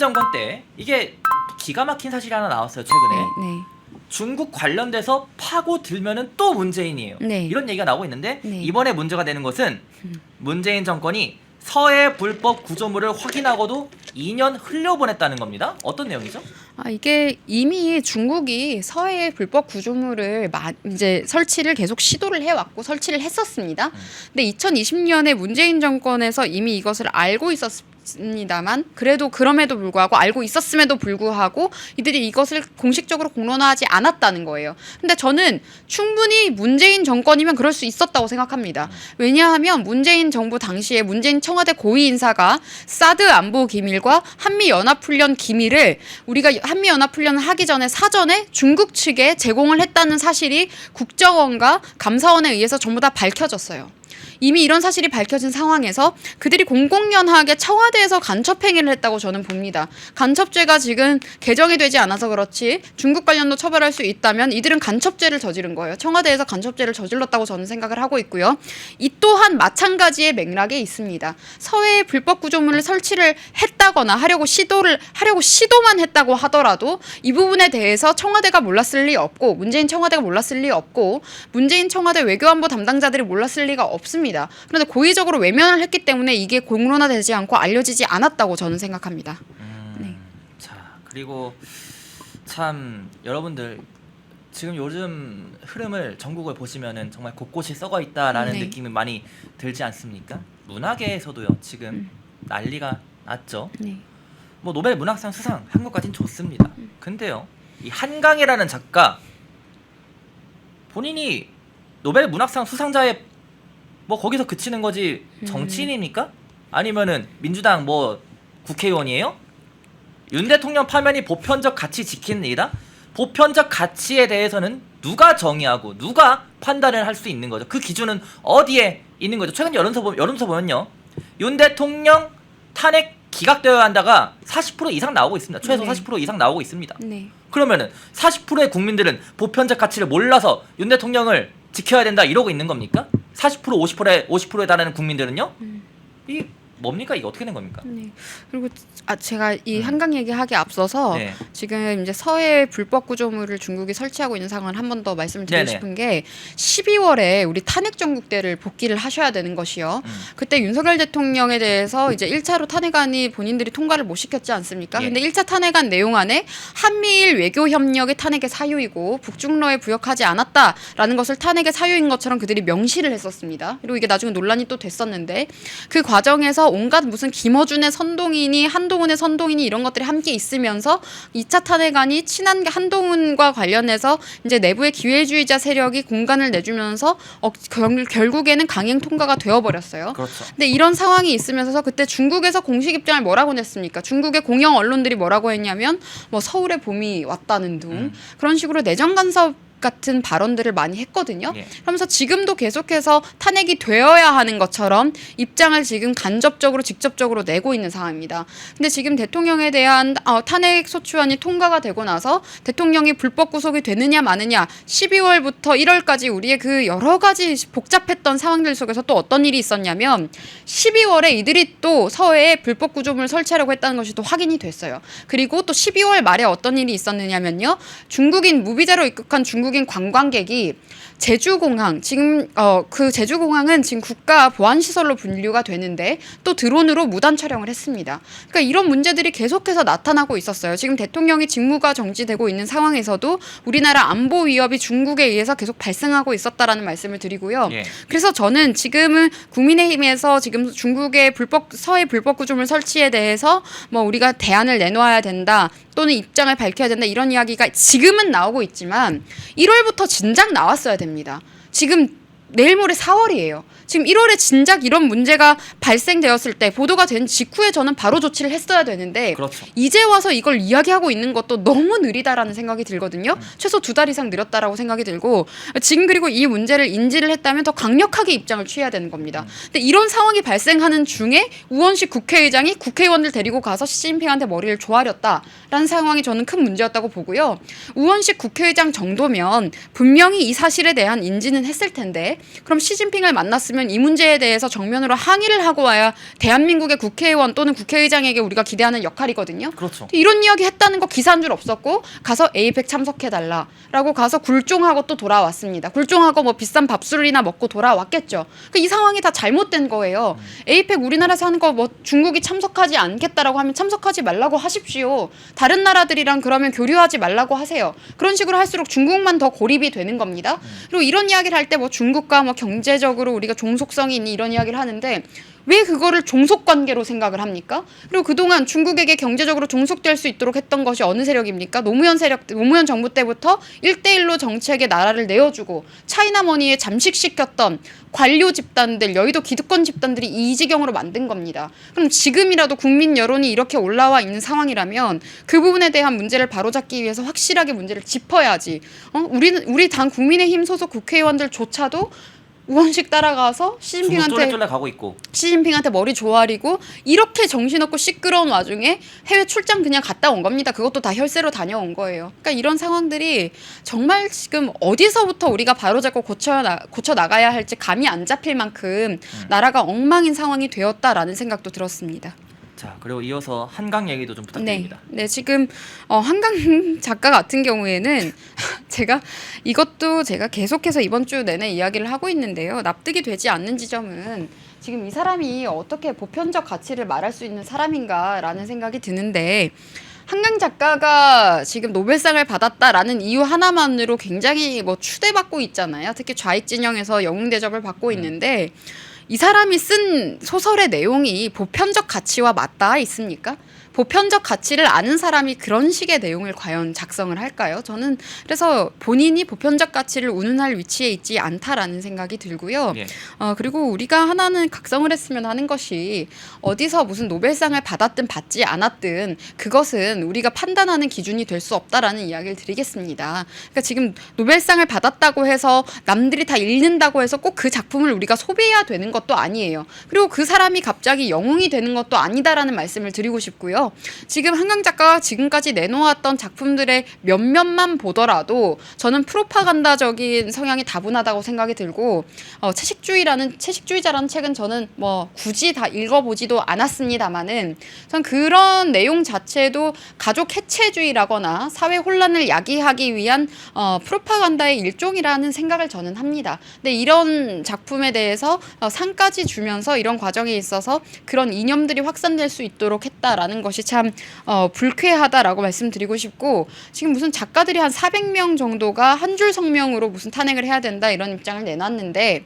정권 때 이게 기가 막힌 사실이 하나 나왔어요 최근에 네. 중국 관련돼서 파고 들면은 또 문재인이에요. 네. 이런 얘기가 나오고 있는데 네. 이번에 문제가 되는 것은 문재인 정권이 서해 불법 구조물을 확인하고도 2년 흘려보냈다는 겁니다. 어떤 내용이죠? 아 이게 이미 중국이 서해 불법 구조물을 마, 이제 설치를 계속 시도를 해왔고 설치를 했었습니다. 근데 2020년에 문재인 정권에서 이미 이것을 알고 있었습니다만 그래도 그럼에도 불구하고 알고 있었음에도 불구하고 이들이 이것을 공식적으로 공론화하지 않았다는 거예요. 근데 저는 충분히 문재인 정권이면 그럴 수 있었다고 생각합니다. 왜냐하면 문재인 정부 당시에 문재인 청와대 고위 인사가 사드 안보 기밀과 한미 연합 훈련 기밀을 우리가 한미 연합 훈련을 하기 전에 사전에 중국 측에 제공을 했다는 사실이 국정원과 감사원에 의해서 전부 다 밝혀졌어요. 이미 이런 사실이 밝혀진 상황에서 그들이 공공연하게 청와대에서 간첩 행위를 했다고 저는 봅니다. 간첩죄가 지금 개정이 되지 않아서 그렇지 중국 관련도 처벌할 수 있다면 이들은 간첩죄를 저지른 거예요. 청와대에서 간첩죄를 저질렀다고 저는 생각을 하고 있고요. 이 또한 마찬가지의 맥락에 있습니다. 서해에 불법 구조물을 설치를 했다거나 하려고 시도를 하려고 시도만 했다고 하더라도 이 부분에 대해서 청와대가 몰랐을 리 없고 문재인 청와대가 몰랐을 리 없고 문재인 청와대 외교안보 담당자들이 몰랐을 리가 없습니다. 그런데 고의적으로 외면을 했기 때문에 이게 공론화되지 않고 알려지지 않았다고 저는 생각합니다. 네. 자 그리고 참 여러분들 지금 요즘 흐름을 전국을 보시면은 정말 곳곳이 썩어 있다라는 네. 느낌이 많이 들지 않습니까? 문화계에서도요 지금 음. 난리가 났죠. 네. 뭐 노벨 문학상 수상 한 것까진 좋습니다. 근데요, 이 한강이라는 작가 본인이 노벨 문학상 수상자의 뭐 거기서 그치는 거지 정치인입니까? 아니면은 민주당 뭐 국회의원이에요? 윤 대통령 파면이 보편적 가치 지키는 일이다? 보편적 가치에 대해서는 누가 정의하고 누가 판단을 할 수 있는 거죠? 그 기준은 어디에 있는 거죠? 최근 여론서, 보, 여론서 보면요. 윤 대통령 탄핵 기각되어야 한다가 40% 이상 나오고 있습니다. 최소 네. 40% 이상 나오고 있습니다. 네. 그러면은 40%의 국민들은 보편적 가치를 몰라서 윤 대통령을 지켜야 된다 이러고 있는 겁니까? 40% 50%에 50%에 달하는 국민들은요? 이 뭡니까 이게 어떻게 된 겁니까? 네. 그리고 아 제가 이 음. 한강 얘기하기 앞서서 네. 지금 이제 서해 불법 구조물을 중국이 설치하고 있는 상황을 한 번 더 말씀을 드리고 네네. 싶은 게 12월에 우리 탄핵 전국대를 복귀를 하셔야 되는 것이요. 음. 그때 윤석열 대통령에 대해서 이제 1차로 탄핵안이 본인들이 통과를 못 시켰지 않습니까? 예. 근데 1차 탄핵안 내용 안에 한미일 외교 협력이 탄핵의 사유이고 북중러에 부역하지 않았다라는 것을 탄핵의 사유인 것처럼 그들이 명시를 했었습니다. 그리고 이게 나중에 논란이 또 됐었는데 그 과정에서 온갖 무슨 김어준의 선동이니 한동훈의 선동이니 이런 것들이 함께 있으면서 2차 탄핵안이 친한 한동훈과 관련해서 이제 내부의 기회주의자 세력이 공간을 내주면서 어, 결, 결국에는 강행 통과가 되어버렸어요. 그렇죠. 근데 이런 상황이 있으면서 그때 중국에서 공식 입장을 뭐라고 냈습니까? 중국의 공영 언론들이 뭐라고 했냐면 뭐 서울에 봄이 왔다는 둥 음. 그런 식으로 내정 간섭 같은 발언들을 많이 했거든요. 예. 그러면서 지금도 계속해서 탄핵이 되어야 하는 것처럼 입장을 지금 간접적으로 직접적으로 내고 있는 상황입니다. 근데 지금 대통령에 대한 어, 탄핵 소추안이 통과가 되고 나서 대통령이 불법 구속이 되느냐 마느냐 12월부터 1월까지 우리의 그 여러 가지 복잡했던 상황들 속에서 또 어떤 일이 있었냐면 12월에 이들이 또 서해에 불법 구조물 설치하려고 했다는 것이 또 확인이 됐어요. 그리고 또 12월 말에 어떤 일이 있었느냐면요. 중국인 무비자로 입국한 중국 인 관광객이 제주공항 지금 어 그 제주공항은 지금 국가 보안 시설로 분류가 되는데 또 드론으로 무단 촬영을 했습니다. 그러니까 이런 문제들이 계속해서 나타나고 있었어요. 지금 대통령이 직무가 정지되고 있는 상황에서도 우리나라 안보 위협이 중국에 의해서 계속 발생하고 있었다라는 말씀을 드리고요. 예. 그래서 저는 지금은 국민의힘에서 지금 중국의 불법 서해 불법 구조물 설치에 대해서 뭐 우리가 대안을 내놓아야 된다 또는 입장을 밝혀야 된다 이런 이야기가 지금은 나오고 있지만 1월부터 진작 나왔어야 됩니다. 지금 내일 모레 4월이에요. 지금 1월에 진작 이런 문제가 발생되었을 때 보도가 된 직후에 저는 바로 조치를 했어야 되는데 그렇죠. 이제 와서 이걸 이야기하고 있는 것도 너무 느리다라는 생각이 들거든요. 최소 두 달 이상 느렸다라고 생각이 들고 지금 그리고 이 문제를 인지를 했다면 더 강력하게 입장을 취해야 되는 겁니다. 근데 이런 상황이 발생하는 중에 우원식 국회의장이 국회의원들 데리고 가서 시진핑한테 머리를 조아렸다라는 상황이 저는 큰 문제였다고 보고요. 우원식 국회의장 정도면 분명히 이 사실에 대한 인지는 했을 텐데 그럼 시진핑을 만났으면 이 문제에 대해서 정면으로 항의를 하고 와야 대한민국의 국회의원 또는 국회의장에게 우리가 기대하는 역할이거든요. 그렇죠. 이런 이야기 했다는 거 기사 한줄 없었고 가서 에이펙 참석해 달라라고 가서 굴종하고 또 돌아왔습니다. 굴종하고 뭐 비싼 밥술이나 먹고 돌아왔겠죠. 그이 상황이 다 잘못된 거예요. 에이펙 우리나라에서 하는 거 뭐 중국이 참석하지 않겠다라고 하면 참석하지 말라고 하십시오. 다른 나라들이랑 그러면 교류하지 말라고 하세요. 그런 식으로 할수록 중국만 더 고립이 되는 겁니다. 그리고 이런 이야기를 할 때 뭐 중국 과 뭐 경제적으로 우리가 종속성이 있니? 이런 이야기를 하는데 왜 그거를 종속 관계로 생각을 합니까? 그리고 그동안 중국에게 경제적으로 종속될 수 있도록 했던 것이 어느 세력입니까? 노무현 세력 노무현 정부 때부터 일대일로 정책에 나라를 내어주고 차이나머니에 잠식시켰던 관료 집단들, 여의도 기득권 집단들이 이 지경으로 만든 겁니다. 그럼 지금이라도 국민 여론이 이렇게 올라와 있는 상황이라면 그 부분에 대한 문제를 바로잡기 위해서 확실하게 문제를 짚어야지. 어? 우리는 우리 당 국민의힘 소속 국회의원들조차도 우원식 따라가서 시진핑한테 쫄래쫄래 가고 있고 시진핑한테 머리 조아리고 이렇게 정신없고 시끄러운 와중에 해외 출장 그냥 갔다 온 겁니다. 그것도 다 혈세로 다녀온 거예요. 그러니까 이런 상황들이 정말 지금 어디서부터 우리가 바로잡고 고쳐 나, 고쳐 나가야 할지 감이 안 잡힐 만큼 나라가 엉망인 상황이 되었다라는 생각도 들었습니다. 자 그리고 이어서 한강 얘기도 좀 네, 부탁드립니다. 네 지금 어, 한강 작가 같은 경우에는 제가 이것도 제가 계속해서 이번 주 내내 이야기를 하고 있는데요. 납득이 되지 않는 지점은 지금 이 사람이 어떻게 보편적 가치를 말할 수 있는 사람인가라는 생각이 드는데 한강 작가가 지금 노벨상을 받았다라는 이유 하나만으로 굉장히 뭐 추대받고 있잖아요. 특히 좌익 진영에서 영웅 대접을 받고 있는데 이 사람이 쓴 소설의 내용이 보편적 가치와 맞닿아 있습니까? 보편적 가치를 아는 사람이 그런 식의 내용을 과연 작성을 할까요? 저는 그래서 본인이 보편적 가치를 운운할 위치에 있지 않다라는 생각이 들고요. 예. 어, 그리고 우리가 하나는 각성을 했으면 하는 것이 어디서 무슨 노벨상을 받았든 받지 않았든 그것은 우리가 판단하는 기준이 될 수 없다라는 이야기를 드리겠습니다. 그러니까 지금 노벨상을 받았다고 해서 남들이 다 읽는다고 해서 꼭 그 작품을 우리가 소비해야 되는 것도 아니에요. 그리고 그 사람이 갑자기 영웅이 되는 것도 아니다라는 말씀을 드리고 싶고요. 지금 한강 작가가 지금까지 내놓았던 작품들의 몇몇만 보더라도 저는 프로파간다적인 성향이 다분하다고 생각이 들고 어, 채식주의라는 채식주의자라는 책은 저는 뭐 굳이 다 읽어보지도 않았습니다만은 전 그런 내용 자체도 가족 해체주의라거나 사회 혼란을 야기하기 위한 어, 프로파간다의 일종이라는 생각을 저는 합니다. 근데 이런 작품에 대해서 어, 상까지 주면서 이런 과정에 있어서 그런 이념들이 확산될 수 있도록 했다라는 것이 참 어, 불쾌하다라고 말씀드리고 싶고 지금 무슨 작가들이 한 400명 정도가 한 줄 성명으로 무슨 탄핵을 해야 된다 이런 입장을 내놨는데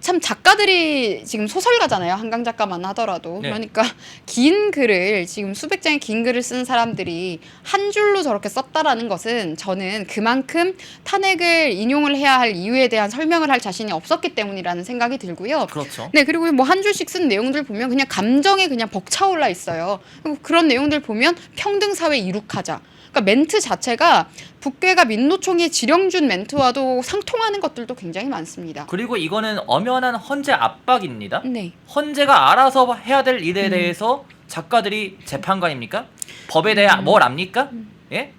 참 작가들이 지금 소설가잖아요 한강 작가만 하더라도 네. 그러니까 긴 글을 지금 수백 장의 긴 글을 쓴 사람들이 한 줄로 저렇게 썼다라는 것은 저는 그만큼 탄핵을 인용을 해야 할 이유에 대한 설명을 할 자신이 없었기 때문이라는 생각이 들고요. 그렇죠. 네, 그리고 뭐 한 줄씩 쓴 내용들 보면 그냥 감정에 그냥 벅차올라 있어요. 그런 내용들 보면 평등 사회 이룩하자. 그러니까 멘트 자체가 북괴가 민노총의 지령준 멘트와도 상통하는 것들도 굉장히 많습니다. 그리고 이거는 엄연한 헌재 압박입니다. 네. 헌재가 알아서 해야 될 일에 음. 대해서 작가들이 재판관입니까? 법에 대해 음. 뭘 압니까? 예?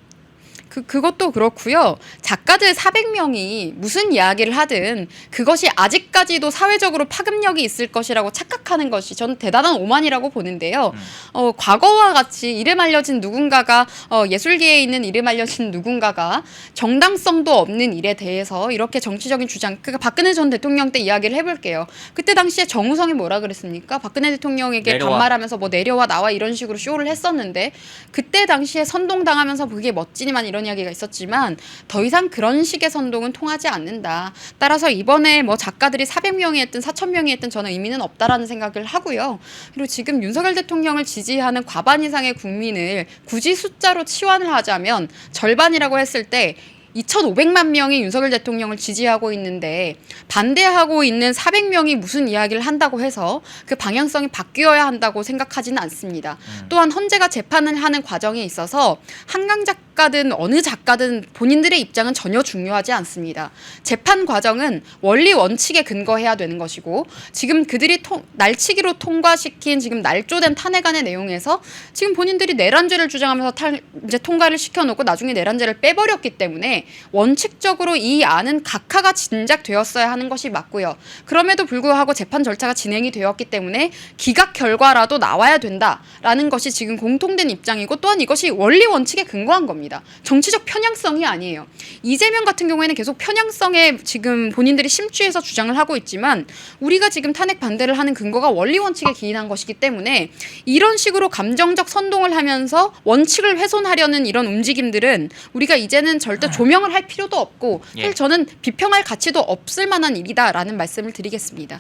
그 그것도 그렇고요. 작가들 400명이 무슨 이야기를 하든 그것이 아직까지도 사회적으로 파급력이 있을 것이라고 착각하는 것이 저는 대단한 오만이라고 보는데요. 음. 어, 과거와 같이 이름 알려진 누군가가 어, 예술계에 있는 이름 알려진 누군가가 정당성도 없는 일에 대해서 이렇게 정치적인 주장, 그러니까 박근혜 전 대통령 때 이야기를 해볼게요. 그때 당시에 정우성이 뭐라 그랬습니까? 박근혜 대통령에게 내려와. 반말하면서 뭐 내려와 나와 이런 식으로 쇼를 했었는데 그때 당시에 선동당하면서 그게 멋지니만 이런 이야기가 있었지만 더 이상 그런 식의 선동은 통하지 않는다. 따라서 이번에 뭐 작가들이 400명이 했든 4,000명이 했든 저는 의미는 없다라는 생각을 하고요. 그리고 지금 윤석열 대통령을 지지하는 과반 이상의 국민을 굳이 숫자로 치환을 하자면 절반이라고 했을 때 2,500만 명이 윤석열 대통령을 지지하고 있는데 반대하고 있는 400명이 무슨 이야기를 한다고 해서 그 방향성이 바뀌어야 한다고 생각하지는 않습니다. 음. 또한 헌재가 재판을 하는 과정에 있어서 한강 작가든 어느 작가든 본인들의 입장은 전혀 중요하지 않습니다. 재판 과정은 원리 원칙에 근거해야 되는 것이고 지금 그들이 통, 날치기로 통과시킨 지금 날조된 탄핵안의 내용에서 지금 본인들이 내란죄를 주장하면서 탈, 이제 통과를 시켜놓고 나중에 내란죄를 빼버렸기 때문에 때문에 원칙적으로 이 안은 각하가 진작되었어야 하는 것이 맞고요. 그럼에도 불구하고 재판 절차가 진행이 되었기 때문에 기각 결과라도 나와야 된다라는 것이 지금 공통된 입장이고 또한 이것이 원리 원칙에 근거한 겁니다. 정치적 편향성이 아니에요. 이재명 같은 경우에는 계속 편향성에 지금 본인들이 심취해서 주장을 하고 있지만 우리가 지금 탄핵 반대를 하는 근거가 원리 원칙에 기인한 것이기 때문에 이런 식으로 감정적 선동을 하면서 원칙을 훼손하려는 이런 움직임들은 우리가 이제는 절대 조명 을 할 필요도 없고 예. 사실 저는 비평할 가치도 없을 만한 일이다라는 말씀을 드리겠습니다.